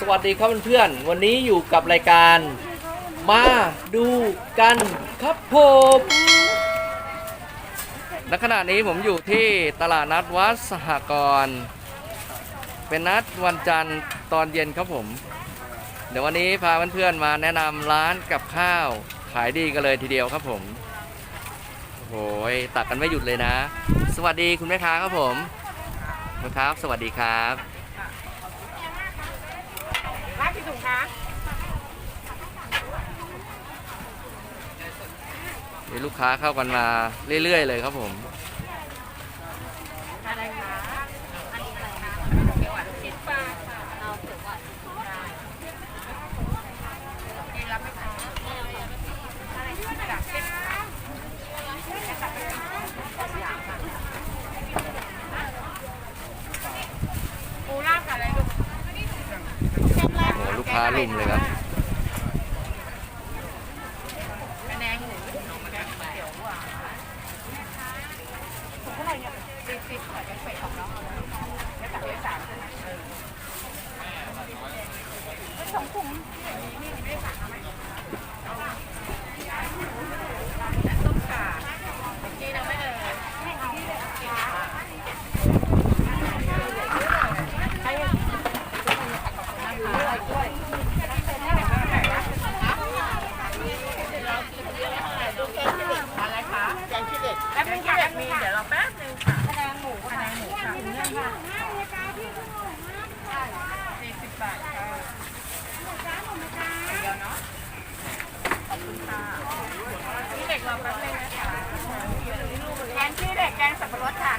สวัสดีครับเพื่อนๆ วันนี้อยู่กับรายการ มาดูกันครับผมณขณะนี้ผมอยู่ที่ตลาดนัดวัดสหกรณ์เป็นนัดวันจันทร์ตอนเย็นครับผม เดี๋ยววันนี้พาเพื่อนๆมาแนะนำร้านกับข้าวขายดีกันเลยทีเดียวครับผมโอ้โหตักกันไม่หยุดเลยนะ สวัสดีคุณแม่ค้าครับผมคุณครับ สวัสดีครับ ร้านกี่ถุงคะมีลูกค้าเข้ากันมาเรื่อยๆเลยครับผม อะไรคะอันนี้อะไรคะเขียวหวานชิ้นปลาค่ะเอาเขียวหวานกินรับไหมคะอะไรจากเส้นค่ะปูลาบกับอะไรลูกาลุ่มเลยครับ แผนงหมูแกงเขียวหวานถุงเท่าไหร่เนี่ยสี่สิบค่ะแกงเป็ดของน้องเอาไว้แล้วตักได้สามใช่ไหมเออแล้วสองถุงนี่ไม่ได้สั่งเอาไหมและต้มข่าจีนเอาไหม่เอ่ยไม่เอาใครอะอะไรคะแกงขี้เหล็กแป๊บนึงค่ะแป๊บนึงเดี๋ยวเราแป๊บนึงค่ะคะแนนหมูคะแนนหมูค่ะเรื่องค่ะสี่สิบบาทค่ะเดียวเนาะขอบคุณค่ะขี้เหล็กเราแป๊บนึงนะคะแกงขี้เหล็กแกงสับปะรดค่ะ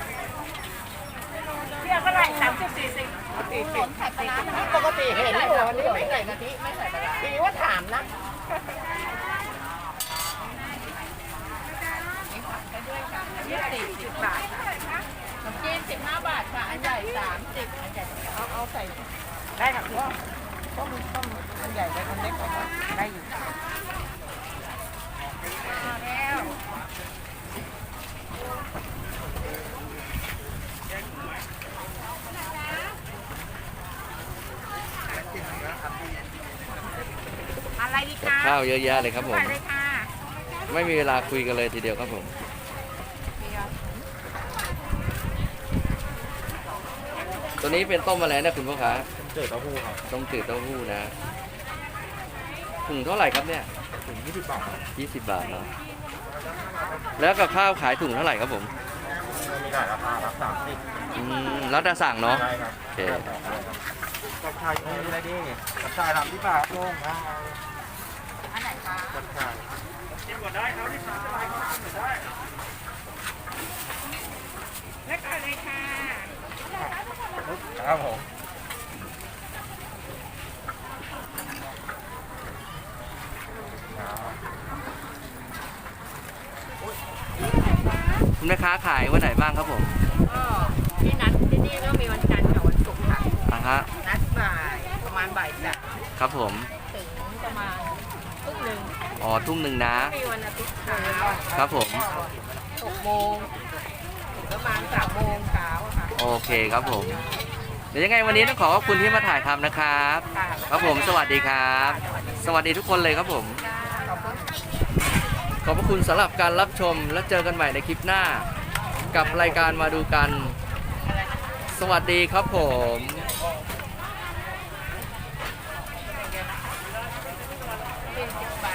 เที่ยวเท่าไหร่สามสิบสี่สิบสี่สิบไข่ปลาร้านะคะ ป กติเห็นอยู่วันนี้ไม่ใส่กะทิไม่ใส่ปลาร้าทีว่าถามนะยี่สิบสิบบาทค่ะขนมจีนสิบห้าบาทค่ะ อันใหญ่สามสิบอันใหญ่เอาเอาใส่ ได้ค่ะพี่ต้มต้มอันใหญ่ไปอันเล็กไปก่อนได้อยู่ มาแล้ว อะไรดีคะ ข้าวเยอะแยะเลยครับผมไปเลยค่ะไม่มีเวลาคุยกันเลยทีเดียวครับผม ตัวนี้เป็นต้มอะไรนะคุณพ่อค้าเจอเต้าหู้ครับต้มจืดเต้าหู้นะถุงเท่าไหร่ครับเนี่ยถึงยี่สิบบาทครับ20 บาทเนาะแล้วกับข้าวขายถุงเท่าไหร่ครับผมมีหลายราคาครับสามสิบอืมแล้วแต่สั่งเนาะ ได้ครับโอเค กับชายมีอะไรดีกับชายทำที่บาทลงครับ อันไหนคะกับชายแล้วก็เลยค่ะครับผมคุณแม่ค้าขายวันไหนบ้างครับผมก็ที่นัดที่นี่ก็มีวันจันทร์กับวันศุกร์ค่ะอะฮะนัดบ่ายประมาณบ่ายสามครับผม ถึงประมาณ ทุ่มหนึ่งอ๋อทุ่มหนึ่งนะ มีวันอาทิตย์เช้าครับผม หกโมงถึงประมาณสามโมงเช้าอะค่ะ โอเคครับผม เดี๋ยวยังไงวันนี้ต้องขอขอบคุณที่มาถ่ายทำนะครับ ค่ะ ครับผม สวัสดีครับ สวัสดีทุกคนเลยครับผม ขอบคุณ ขอบพระคุณสำหรับการรับชมและเจอกันใหม่ในคลิปหน้า กับรายการมาดูกัน สวัสดีครับผม เป็นสิบบาท